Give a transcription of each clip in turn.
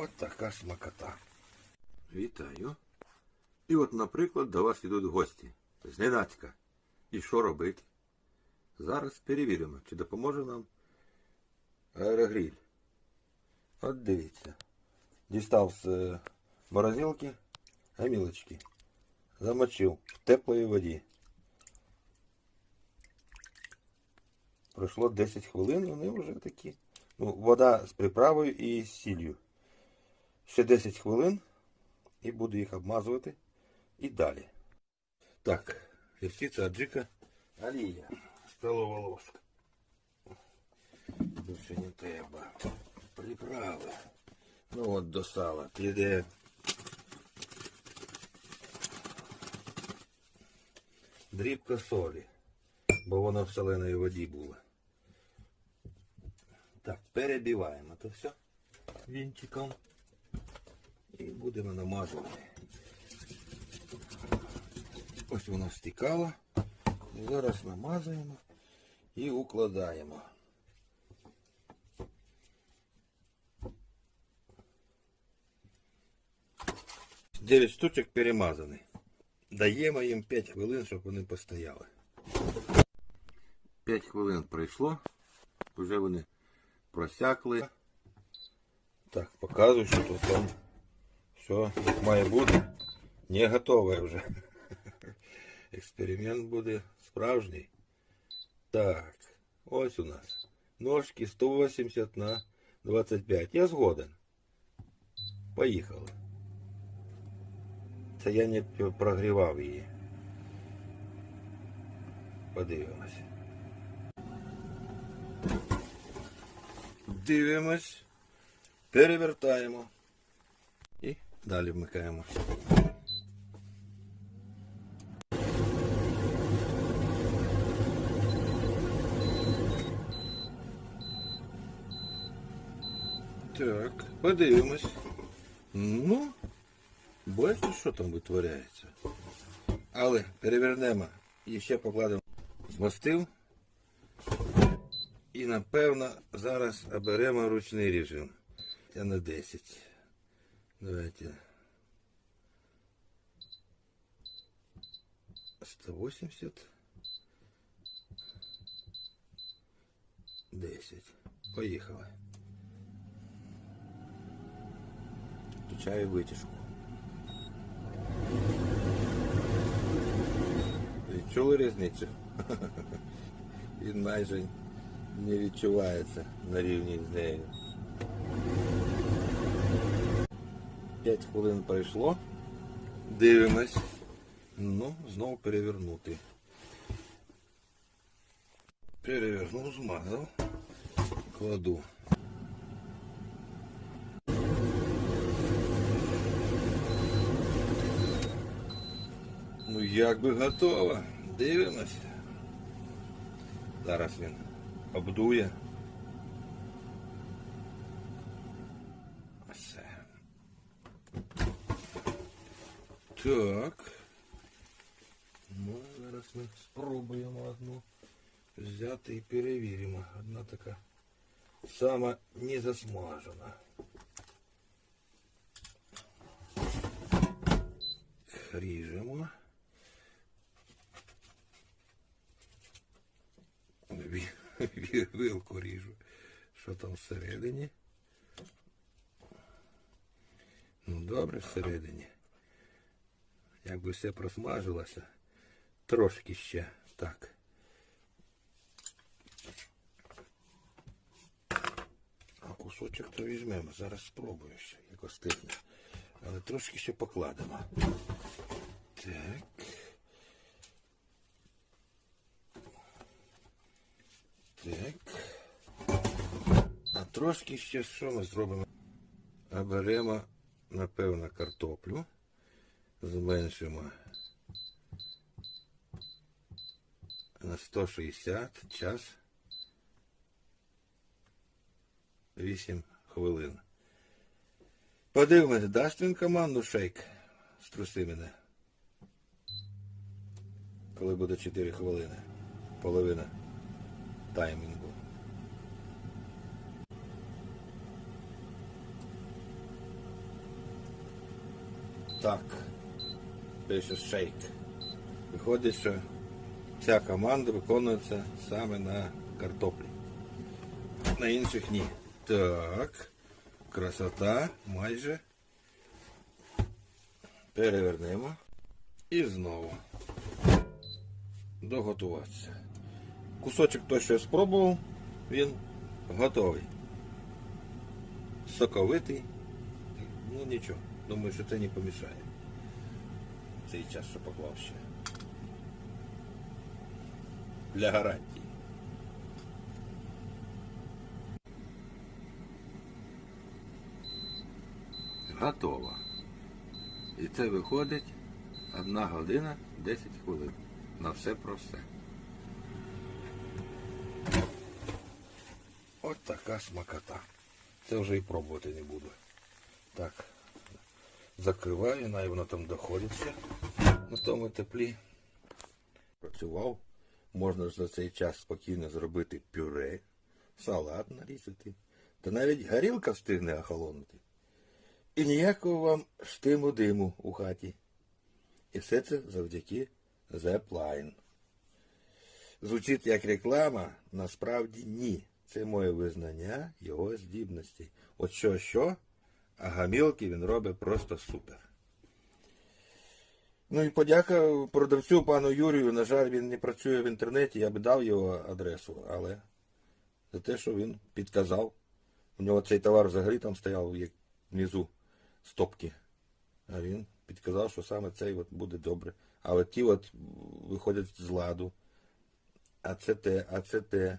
От така смакота. Вітаю. І от, наприклад, до вас йдуть гості. Зненацька. І що робити? Зараз перевіримо, чи допоможе нам аерогріль. От дивіться. Дістав з е, морозилки гамілочки. Замочив в теплої воді. Пройшло 10 хвилин, вони вже такі. Ну, вода з приправою і з сіллю. Ще 10 хвилин і буду їх обмазувати. І далі. Так, гірчиця, аджика, олія, столова ложка. Більше не треба. Приправи. Ну от до сала. Піде дрібка солі, бо воно в соленої воді було. Так, перебиваємо це все вінчиком і будемо намазувати. Ось воно стікало. Зараз намазуємо і укладаємо. Дев'ять штучок перемазані. Даємо їм 5 хвилин, щоб вони постояли. 5 хвилин пройшло. Вже вони просякли. Так, показую, що тут там все як має бути. Не готове вже. Експеримент буде справжній. Так, ось у нас. Ножки 180 на 25. Я згоден. Поїхали. Це я не прогрівав її. Подивимося. Дивимось. Перевертаємо. Далі вмикаємо. Так, подивимось. Ну, бачите, що там витворяється. Але перевернемо і ще покладемо мастив. І напевно зараз оберемо ручний режим. Я на 10. Давайте. 180. 10. Поїхали. Включаю витяжку. Відчули різницю? Він майже не відчувається на рівні з нею. 5 хвилин пройшло. Дивимось. Ну, знову перевернути. Перевернув, змазав. Кладу. Ну як би готово. Дивимось. Зараз він обдує. Так. Ну, зараз ми спробуємо одну взяти і перевіримо. Одна така сама не засмажена. Ріжемо. Ві- ві- Вилку ріжу. Що там всередині? Ну добре всередині. Якби все просмажилося. Трошки ще так. А кусочок то візьмемо. Зараз спробую ще, як остигне. Але трошки ще покладемо. Так. Так. А трошки ще що ми зробимо? А беремо, напевно, картоплю. Зменшимо на 160 час 8 хвилин. Подивимось, дасть він команду шейк. Струси мене. Коли буде 4 хвилини. Половина таймінгу. Так. Пише шейк. Виходить, що ця команда виконується саме на картоплі. На інших ні. Так. Красота майже. Перевернемо. І знову. Доготуватися. Кусочок той, що я спробував, він готовий. Соковитий. Ну нічого. Думаю, що це не помішає. Цей час, що поклав ще. Для гарантії. Готово. І це виходить 1 година 10 хвилин. На все про все. От така смакота. Це вже і пробувати не буду. Так. Закриваю, най воно там доходиться на тому теплі. Працював. Можна ж за цей час спокійно зробити пюре, салат нарізати. Та навіть горілка встигне охолонути. І ніякого вам штиму диму у хаті. І все це завдяки Zepline. Звучить як реклама, насправді ні. Це моє визнання його здібності. От що, що, а гамілки він робить просто супер. Ну і подяка продавцю пану Юрію. На жаль, він не працює в інтернеті, я би дав його адресу, але за те, що він підказав. У нього цей товар взагалі там стояв як внизу стопки. А він підказав, що саме цей от буде добре. А от ті от виходять з ладу. А це те, а це те.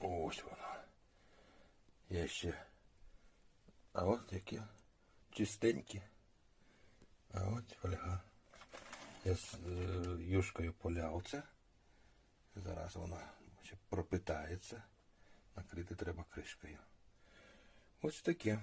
Ось воно. Я ще. А от які чистенькі. А от фольга. Я з е, юшкою поляв це. Зараз вона ще пропитається. Накрити треба кришкою. Ось таке.